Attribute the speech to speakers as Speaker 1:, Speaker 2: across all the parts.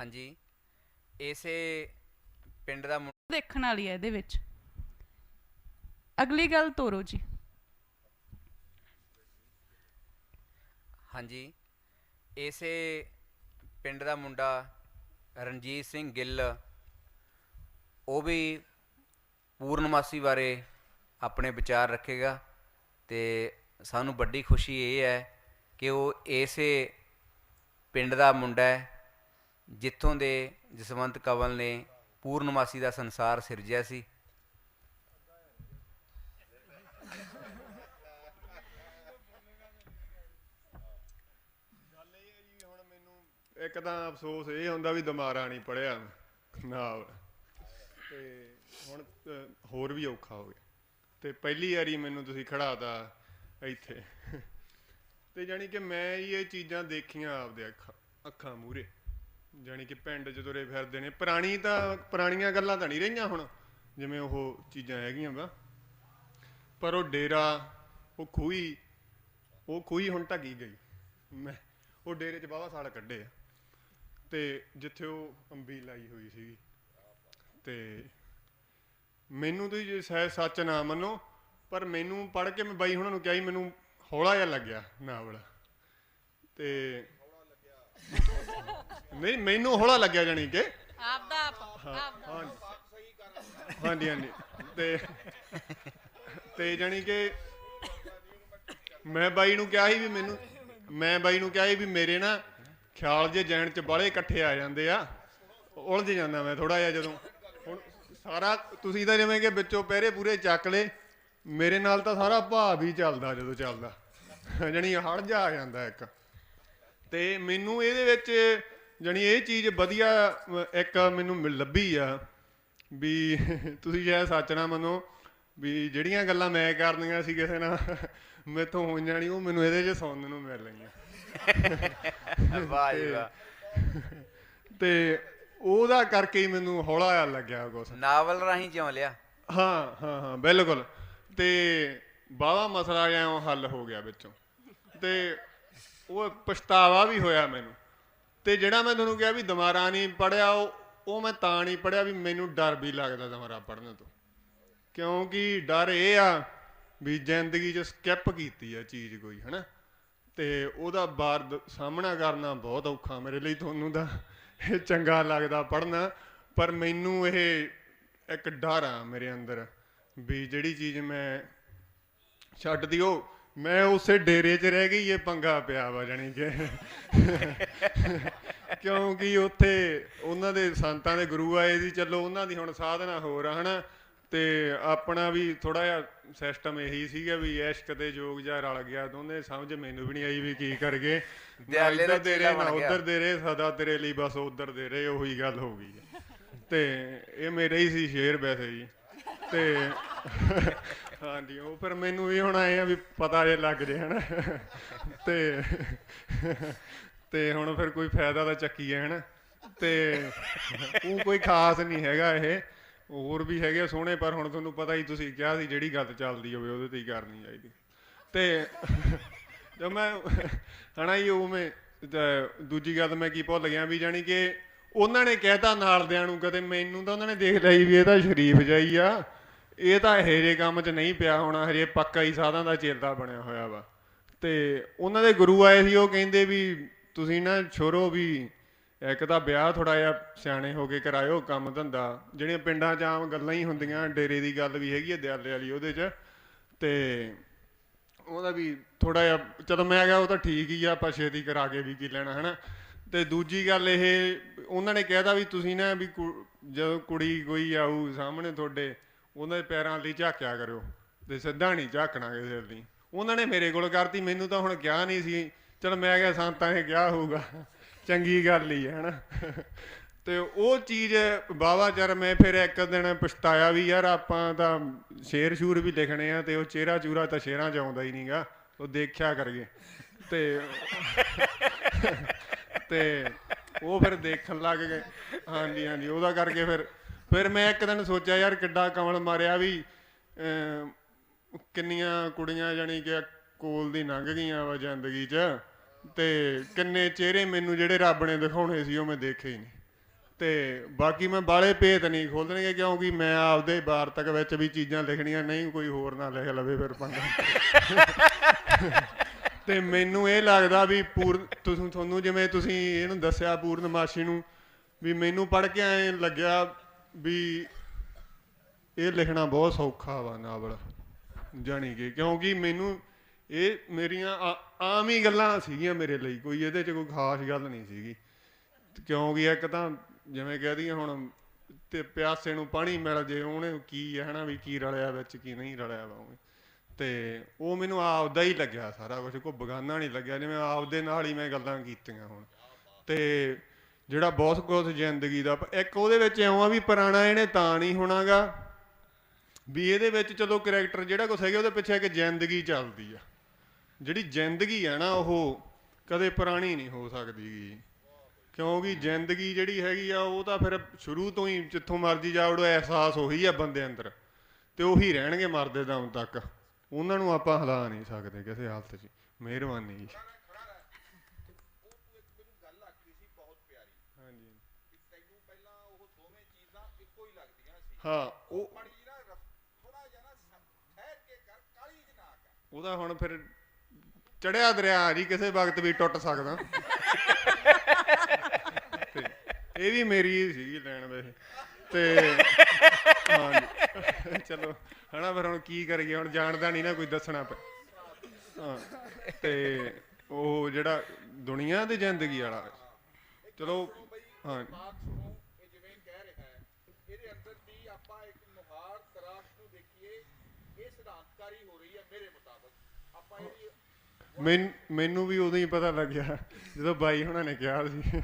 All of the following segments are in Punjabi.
Speaker 1: ਹਾਂਜੀ। ਇਸੇ ਪਿੰਡ ਦਾ ਮੁੰ-
Speaker 2: ਦੇਖਣ ਵਾਲੀ ਹੈ ਇਹਦੇ ਵਿੱਚ। ਅਗਲੀ ਗੱਲ ਤੋਰੋ ਜੀ।
Speaker 1: ਹਾਂਜੀ। ਇਸੇ ਪਿੰਡ ਦਾ ਮੁੰਡਾ ਰਣਜੀਤ ਸਿੰਘ ਗਿੱਲ ਉਹ ਵੀ ਪੂਰਨਮਾਸੀ ਬਾਰੇ ਆਪਣੇ ਵਿਚਾਰ ਰੱਖੇਗਾ ਤੇ ਸਾਨੂੰ ਵੱਡੀ ਖੁਸ਼ੀ ਇਹ ਹੈ ਕਿ ਉਹ ਇਸੇ ਪਿੰਡ ਦਾ ਮੁੰਡਾ ਹੈ। ਜਿੱਥੋਂ ਦੇ ਜਸਵੰਤ ਕਵਲ ਨੇ ਪੂਰਨਮਾਸੀ ਦਾ ਸੰਸਾਰ ਸਿਰਜਿਆ ਸੀ।
Speaker 3: ਇੱਕ ਤਾਂ ਅਫਸੋਸ ਇਹ ਹੁੰਦਾ ਵੀ ਦੁਬਾਰਾ ਨਹੀਂ ਪੜਿਆ ਨਾਲ ਤੇ ਹੁਣ ਹੋਰ ਵੀ ਔਖਾ ਹੋ ਗਿਆ। ਤੇ ਪਹਿਲੀ ਵਾਰੀ ਮੈਨੂੰ ਤੁਸੀਂ ਖੜਾਤਾ ਇੱਥੇ। ਤੇ ਜਾਣੀ ਕਿ ਮੈਂ ਹੀ ਇਹ ਚੀਜ਼ਾਂ ਦੇਖੀਆਂ ਆਪਦੇ ਅੱਖਾਂ ਅੱਖਾਂ ਮੂਰੇ ਜਾਣੀ ਕਿ ਪਿੰਡ 'ਚ ਤੁਰੇ ਫਿਰਦੇ ਨੇ। ਪੁਰਾਣੀ ਤਾਂ, ਪੁਰਾਣੀਆਂ ਗੱਲਾਂ ਤਾਂ ਨਹੀਂ ਰਹੀਆਂ ਹੁਣ, ਜਿਵੇਂ ਉਹ ਚੀਜ਼ਾਂ ਹੈਗੀਆਂ ਵਾ। ਪਰ ਉਹ ਡੇਰਾ, ਉਹ ਖੂਹੀ ਉਹ ਖੂਹੀ ਹੁਣ ਢੱਕੀ ਗਈ। ਮੈਂ, ਉਹ ਡੇਰੇ 'ਚ ਬਾਵਾ ਸਾਲ ਕੱਢੇ ਆ। ਤੇ ਜਿੱਥੇ ਉਹ ਅੰਬੀ ਲਾਈ ਹੋਈ ਸੀਗੀ। ਤੇ ਮੈਨੂੰ ਤੁਸੀਂ ਜੇ ਸ਼ਾਇਦ ਸੱਚ ਨਾ ਮੰਨੋ, ਪਰ ਮੈਨੂੰ ਪੜ ਕੇ ਮੈਂ ਬਾਈ ਉਹਨਾਂ ਨੂੰ ਕਿਹਾ ਸੀ, ਮੈਨੂੰ ਹੌਲਾ ਜਿਹਾ ਲੱਗਿਆ ਨਾਵਲ। ਤੇ ਨਹੀਂ ਮੈਨੂੰ ਹੌਲਾ ਲੱਗਿਆ ਜਾਣੀ ਕਿ।
Speaker 2: ਆਪਦਾ ਆਪ
Speaker 3: ਹਾਂ ਹਾਂਜੀ। ਹਾਂਜੀ ਤੇ ਤੇ ਜਾਣੀ ਕਿ ਮੈਂ ਬਾਈ ਨੂੰ ਕਿਹਾ ਸੀ ਵੀ ਮੈਨੂੰ ਮੈਂ ਬਾਈ ਨੂੰ ਕਿਹਾ ਸੀ ਵੀ ਮੇਰੇ ਨਾ ਖਿਆਲ ਜੇ ਜੈਨ ਚ ਬਾਲੇ ਇਕੱਠੇ ਆ ਜਾਂਦੇ ਆ ਉਲਝ ਜਾਂਦਾ ਮੈਂ ਥੋੜਾ ਜਿਹਾ ਜਦੋਂ। ਹੁਣ ਸਾਰਾ ਤੁਸੀਂ ਤਾਂ ਜਿਵੇਂ ਕਿ ਵਿੱਚੋਂ ਪਹਿਰੇ ਪੂਰੇ ਚੱਕ ਲੇ ਮੇਰੇ ਨਾਲ ਤਾਂ ਸਾਰਾ ਭਾਵ ਹੀ ਚੱਲਦਾ ਜਦੋਂ ਚੱਲਦਾ। ਜਾਣੀ ਹੜ ਜਾ ਆ ਜਾਂਦਾ ਇੱਕ। ਤੇ ਮੈਨੂੰ ਇਹਦੇ ਵਿੱਚ ਜਾਣੀ ਇਹ ਚੀਜ਼ ਵਧੀਆ ਇੱਕ ਮੈਨੂੰ ਮਿਲ- ਲੱਭੀ ਆ ਵੀ ਤੁਸੀਂ ਜੇ ਸੱਚ ਨਾ ਮੰਨੋ ਵੀ ਜਿਹੜੀਆਂ ਗੱਲਾਂ ਮੈਂ ਕਰਨੀਆਂ ਸੀ ਕਿਸੇ ਨਾਲ ਮੈਥੋਂ ਹੋਈਆਂ ਨਹੀਂ ਉਹ ਮੈਨੂੰ ਇਹਦੇ 'ਚ ਸੁਣਨ ਨੂੰ ਮਿਲ ਰਹੀਆਂ।
Speaker 1: ਵਾਹ ਜੀ ਵਾਹ।
Speaker 3: ਤੇ ਉਹਦਾ ਕਰਕੇ ਹੀ ਮੈਨੂੰ ਹੌਲਾ ਜਿਹਾ ਲੱਗਿਆ ਕੁਛ।
Speaker 1: ਨਾਵਲ ਰਾਹੀਂ ਜਿਉਂ ਲਿਆ?
Speaker 3: ਹਾਂ ਹਾਂ ਹਾਂ ਬਿਲਕੁਲ। ਤੇ ਬਾਵਾ ਮਸਲਾ ਜਿਹਾ ਹੱਲ ਹੋ ਗਿਆ ਵਿੱਚੋਂ। ਤੇ ਉਹ ਪਛਤਾਵਾ ਵੀ ਹੋਇਆ ਮੈਨੂੰ। ਤੇ ਜਿਹੜਾ ਮੈਂ ਤੁਹਾਨੂੰ ਕਿਹਾ ਵੀ ਦੁਬਾਰਾ ਨਹੀਂ ਪੜਿਆ ਉਹ ਉਹ ਮੈਂ ਤਾਂ ਨਹੀਂ ਪੜਿਆ ਵੀ ਮੈਨੂੰ ਡਰ ਵੀ ਲੱਗਦਾ ਦੁਬਾਰਾ ਪੜਨ ਤੋਂ। ਕਿਉਂਕਿ ਡਰ ਇਹ ਆ ਵੀ ਜ਼ਿੰਦਗੀ 'ਚ ਸਕਿਪ ਕੀਤੀ ਆ ਚੀਜ਼ ਕੋਈ, ਹਨਾ? ਤੇ ਉਹਦਾ ਬਾਰ ਸਾਹਮਣਾ ਕਰਨਾ ਬਹੁਤ ਔਖਾ ਮੇਰੇ ਲਈ ਤੁਹਾਨੂੰ ਤਾਂ। ਇਹ ਚੰਗਾ ਲੱਗਦਾ ਪੜਨਾ ਪਰ ਮੈਨੂੰ ਇਹ ਇੱਕ ਡਰ ਆ ਮੇਰੇ ਅੰਦਰ ਵੀ ਜਿਹੜੀ ਚੀਜ਼ ਮੈਂ ਛੱਡ ਦਿਓ ਮੈਂ ਉਸੇ ਡੇਰੇ 'ਚ ਰਹਿ ਗਈ ਇਹ ਪੰਗਾ ਪਿਆ ਵਾ ਜਾਣੀ ਕਿ। ਕਿਉਂਕਿ ਉੱਥੇ ਉਹਨਾਂ ਦੇ ਸੰਤਾਂ ਦੇ ਗੁਰੂ ਆਏ ਸੀ ਚਲੋ ਉਹਨਾਂ ਦੀ ਹੁਣ ਸਾਧਨਾ ਹੋਰ ਆ ਹਨਾ। ਤੇ ਆਪਣਾ ਵੀ ਥੋੜਾ ਜਿਹਾ ਸਿਸਟਮ ਇਹੀ ਸੀਗਾ ਵੀ ਇਸ਼ਕ ਤੇ ਜੋਗ ਜਿਹਾ ਰਲ ਗਿਆ ਦੋਨੇ ਸਮਝ ਮੈਨੂੰ ਵੀ ਨਹੀਂ ਆਈ ਵੀ ਕੀ
Speaker 1: ਦਿਆਲੇ ਦਾ
Speaker 3: ਇੱਧਰ ਦੇ ਰਹੇ ਨਾ। ਉਧਰ ਦੇ ਰਹੇ ਸਦਾ ਤੇਰੇ ਲਈ ਬਸ ਉਧਰ ਦੇ ਰਹੇ ਉਹੀ ਗੱਲ ਹੋ ਗਈ। ਤੇ ਇਹ ਮੇਰੇ ਹੀ ਸੀ ਸ਼ੇਰ ਵੈਸੇ ਜੀ। ਤੇ ਹਾਂਜੀ ਉਹ ਫਿਰ ਮੈਨੂੰ ਵੀ ਹੁਣ ਆਏ ਆ ਵੀ ਪਤਾ ਜੇ ਲੱਗ ਜੇ, ਹਨਾ। ਤੇ ਤੇ ਹੁਣ ਫਿਰ ਕੋਈ ਫਾਇਦਾ ਤਾਂ ਚੱਕੀ ਹੈ ਹਨਾ। ਤੇ ਉਹ ਕੋਈ ਖਾਸ ਨਹੀਂ ਹੈਗਾ ਇਹ। ਹੋਰ ਵੀ ਹੈਗੇ ਆ ਸੋਹਣੇ, ਪਰ ਹੁਣ ਤੁਹਾਨੂੰ ਪਤਾ ਹੀ ਤੁਸੀਂ ਕਿਹਾ ਸੀ ਜਿਹੜੀ ਗੱਲ ਚੱਲਦੀ ਹੋਵੇ, ਉਹਦੇ ਤੇ ਹੀ ਕਰਨੀ ਚਾਹੀਦੀ। ਤੇ ਜਦ ਮੈਂ, ਹਨਾ ਹੀ ਉਵੇਂ, ਤੇ ਦੂਜੀ ਗੱਲ ਮੈਂ ਕੀ ਭੁੱਲ ਗਿਆ ਵੀ ਜਾਣੀ ਕਿ ਉਹਨਾਂ ਨੇ ਕਹਿਤਾ ਨਾਲਦਿਆਂ ਨੂੰ, ਕਦੇ ਮੈਨੂੰ ਤਾਂ ਉਹਨਾਂ ਨੇ ਦੇਖ ਲਿਆ ਸੀ ਵੀ ਇਹ ਤਾਂ ਸ਼ਰੀਫ ਜਾਈ ਆ। ਇਹ ਤਾਂ ਇਹੋ ਕੰਮ 'ਚ ਨਹੀਂ ਪਿਆ ਹੋਣਾ, ਹਜੇ ਪੱਕਾ ਹੀ ਸਾਧਾਂ ਦਾ ਚੇਲਾ ਬਣਿਆ ਹੋਇਆ ਵਾ। ਤੇ ਉਹਨਾਂ ਦੇ ਗੁਰੂ ਆਏ ਸੀ, ਉਹ ਕਹਿੰਦੇ ਵੀ ਤੁਸੀਂ ਨਾ ਛੋਰੋ ਵੀ ਇੱਕ ਤਾਂ ਵਿਆਹ ਥੋੜਾ ਜਿਹਾ ਸਿਆਣੇ ਹੋ ਕੇ ਕਰਾਇਓ ਕੰਮ ਧੰਦਾ। ਜਿਹੜੀਆਂ ਪਿੰਡਾਂ 'ਚ ਆਮ ਗੱਲਾਂ ਹੀ ਹੁੰਦੀਆਂ, ਡੇਰੇ ਦੀ ਗੱਲ ਵੀ ਹੈਗੀ ਹੈ ਦਿਆਲੇ ਵਾਲੀ ਉਹਦੇ 'ਚ। ਤੇ ਉਹਦਾ ਵੀ ਥੋੜਾ ਜਿਹਾ, ਚਲੋ ਮੈਂ ਕਿਹਾ ਉਹ ਤਾਂ ਠੀਕ ਹੀ ਆ, ਆਪਾਂ ਛੇਤੀ ਕਰਾ ਕੇ ਵੀ ਕੀ ਲੈਣਾ, ਹਨਾ। ਤੇ ਦੂਜੀ ਗੱਲ ਇਹ, ਉਹਨਾਂ ਨੇ ਕਹਿਤਾ ਵੀ ਤੁਸੀਂ ਨਾ ਵੀ ਕੁ- ਜਦੋਂ ਕੁੜੀ ਕੋਈ ਆਊ ਸਾਹਮਣੇ ਤੁਹਾਡੇ ਉਹਨਾਂ ਦੇ ਪੈਰਾਂ ਲਈ ਝਾਕਿਆ ਕਰਿਓ ਤੇ ਸਿੱਧਾ ਨਹੀਂ ਝਾਕਣਾ ਕਿਸੇ ਲਈ। ਉਹਨਾਂ ਨੇ ਮੇਰੇ ਕੋਲ ਕਰਤੀ, ਮੈਨੂੰ ਤਾਂ ਹੁਣ ਕਿਹਾ ਨਹੀਂ ਸੀ। ਚਲ ਮੈਂ ਕਿਹਾ ਸੰਤਾਂ ਇਹ ਕਿਹਾ ਹੋਊਗਾ। ਚੰਗੀ ਗੱਲ ਹੀ ਹੈ ਹਨਾ ਤੇ ਉਹ ਚੀਜ਼ ਬਾਵਾ ਚਰ ਮੈਂ ਫਿਰ ਇੱਕ ਦਿਨ ਪਛਤਾਇਆ ਵੀ ਯਾਰ ਆਪਾਂ ਤਾਂ ਸ਼ੇਰ ਸ਼ੂਰ ਵੀ ਲਿਖਣੇ ਆ ਤੇ ਉਹ ਚਿਹਰਾ ਚੂਰਾ ਤਾਂ ਸ਼ੇਰਾਂ ਚ ਆਉਂਦਾ ਹੀ ਨਹੀਂਗਾ। ਉਹ ਦੇਖਿਆ ਕਰਗੇ ਤੇ ਤੇ ਉਹ ਫਿਰ ਦੇਖਣ ਲੱਗ ਗਏ। ਹਾਂਜੀ ਹਾਂਜੀ, ਉਹਦਾ ਕਰਕੇ ਫਿਰ ਫਿਰ ਮੈਂ ਇੱਕ ਦਿਨ ਸੋਚਿਆ ਯਾਰ ਕਿੱਡਾ ਕਮਲ ਮਾਰਿਆ ਵੀ ਕਿੰਨੀਆਂ ਕੁੜੀਆਂ ਜਾਣੀ ਕਿ ਕੋਲ ਦੀ ਲੰਘ ਗਈਆਂ ਵਾ ਜ਼ਿੰਦਗੀ 'ਚ ਤੇ ਕਿੰਨੇ ਚਿਹਰੇ ਮੈਨੂੰ ਜਿਹੜੇ ਰੱਬ ਨੇ ਦਿਖਾਉਣੇ ਸੀ ਉਹ ਮੈਂ ਦੇਖੇ ਹੀ ਨਹੀਂ। ਤੇ ਬਾਕੀ ਮੈਂ ਬਾਲੇ ਭੇਤ ਨਹੀਂ ਖੋਲਣਗੇ ਕਿਉਂਕਿ ਮੈਂ ਆਪਦੇ ਵਾਰਤਕ ਵਿੱਚ ਵੀ ਚੀਜ਼ਾਂ ਲਿਖਣੀਆਂ, ਨਹੀਂ ਕੋਈ ਹੋਰ ਨਾ ਲਿਖ ਲਵੇ ਫਿਰ ਪੰਗਾ ਤੇ ਮੈਨੂੰ ਇਹ ਲੱਗਦਾ ਵੀ ਪੂਰ, ਤੁਸੀਂ, ਤੁਹਾਨੂੰ ਜਿਵੇਂ ਤੁਸੀਂ ਇਹਨੂੰ ਦੱਸਿਆ ਪੂਰਨਮਾਸ਼ੀ ਨੂੰ ਵੀ ਮੈਨੂੰ ਪੜ੍ਹ ਕੇ ਐ ਲੱਗਿਆ ਵੀ ਇਹ ਲਿਖਣਾ ਬਹੁਤ ਸੌਖਾ ਵਾ ਨਾਵਲ, ਜਾਣੀ ਕਿ ਕਿਉਂਕਿ ਮੈਨੂੰ ਇਹ ਮੇਰੀਆਂ ਆਮ ਹੀ ਗੱਲਾਂ ਸੀਗੀਆਂ ਮੇਰੇ ਲਈ, ਕੋਈ ਇਹਦੇ 'ਚ ਕੋਈ ਖਾਸ ਗੱਲ ਨਹੀਂ ਸੀਗੀ ਕਿਉਂਕਿ ਇੱਕ ਤਾਂ ਜਿਵੇਂ ਕਹਿ ਦਈਏ ਹੁਣ ਤੇ ਪਿਆਸੇ ਨੂੰ ਪਾਣੀ ਮਿਲ ਜੇ, ਉਹਨੇ ਕੀ ਹੈ ਹਨਾ ਵੀ ਕੀ ਰਲਿਆ ਵਿੱਚ, ਕੀ ਨਹੀਂ ਰਲਿਆ ਵਾ ਉਵੇਂ। ਤੇ ਉਹ ਮੈਨੂੰ ਆਪਦਾ ਹੀ ਲੱਗਿਆ ਸਾਰਾ ਕੁਝ ਕੋਈ ਬਗਾਨਾ ਨਹੀਂ ਲੱਗਿਆ, ਜਿਵੇਂ ਆਪਦੇ ਨਾਲ ਹੀ ਮੈਂ ਗੱਲਾਂ ਕੀਤੀਆਂ ਹੁਣ ਤੇ ਜਿਹੜਾ ਬਹੁਤ ਕੁਝ ਜ਼ਿੰਦਗੀ ਦਾ ਇੱਕ ਉਹਦੇ ਵਿੱਚ ਇਉਂ ਆ ਵੀ ਪੁਰਾਣਾ ਇਹਨੇ ਤਾਂ ਨਹੀਂ ਹੋਣਾਗਾ। ਵੀ ਇਹਦੇ ਵਿੱਚ ਚਲੋ ਕੈਰੈਕਟਰ ਜਿਹੜਾ ਕੁਛ ਹੈਗਾ ਉਹਦੇ ਪਿੱਛੇ ਇੱਕ ਜ਼ਿੰਦਗੀ ਚੱਲਦੀ ਆ। ਜਿਹੜੀ ਜ਼ਿੰਦਗੀ ਆ ਨਾ ਉਹ ਕਦੇ ਪੁਰਾਣੀ ਨਹੀਂ ਹੋ ਸਕਦੀ ਗੀ। ਕਿਉਂਕਿ ਜ਼ਿੰਦਗੀ ਜਿਹੜੀ ਹੈਗੀ ਆ ਉਹ ਤਾਂ ਫਿਰ ਸ਼ੁਰੂ ਤੋਂ ਹੀ ਜਿੱਥੋਂ ਮਰਜ਼ੀ ਜਾ ਜਾਵੜੋ ਅਹਿਸਾਸ ਉਹੀ ਆ ਬੰਦੇ ਅੰਦਰ। ਤੇ ਉਹੀ ਰਹਿਣਗੇ ਮਰਦੇ ਦਮ ਤੱਕ। ਉਹਨਾਂ ਨੂੰ ਆਪਾਂ ਹਿਲਾ ਨਹੀਂ ਸਕਦੇ ਕਿਸੇ ਹਾਲਤ 'ਚ। ਮਿਹਰਬਾਨੀ ਹਾਂ, ਉਹ ਉਹਦਾ ਹੁਣ ਫਿਰ ਚੜਿਆ ਦਰਿਆ ਜੀ ਕਿਸੇ ਵਕਤ ਵੀ ਟੁੱਟ ਸਕਦਾ। ਇਹ ਵੀ ਮੇਰੀ ਸੀਗੀ ਲੈਣ ਵੈਸੇ। ਤੇ ਹਾਂ ਚਲੋ, ਹਨਾ ਫਿਰ ਹੁਣ ਕੀ ਕਰੀਏ, ਹੁਣ ਜਾਣਦਾ ਨਹੀਂ ਨਾ ਕੋਈ ਦੱਸਣਾ ਪ ਹਾਂ, ਤੇ ਉਹ ਜਿਹੜਾ ਦੁਨੀਆ ਦੀ ਜ਼ਿੰਦਗੀ ਵਾਲਾ। ਚਲੋ, ਹਾਂ
Speaker 4: ਮਾਰਕਸ ਨੂੰ ਇਹ ਜਿਵੇਂ ਕਹਿ ਰਿਹਾ ਹੈ ਇਹਦੇ ਅੰਦਰ ਦੀ ਆਪਾਂ ਇੱਕ ਨੁਹਾਰ ਤਰਾਸ਼ ਨੂੰ ਦੇਖੀਏ ਇਹ ਸਿਧਾਂਤਕਾਰੀ ਹੋ ਰਹੀ ਹੈ ਮੇਰੇ ਮੁਤਾਬਕ ਆਪਾਂ ਇਹਦੀ
Speaker 3: ਮੈਨ- ਮੈਨੂੰ ਵੀ ਉਦੋਂ ਹੀ ਪਤਾ ਲੱਗਿਆ, ਜਦੋਂ ਬਾਈ ਹੁਣਾਂ ਨੇ ਕਿਹਾ ਸੀ।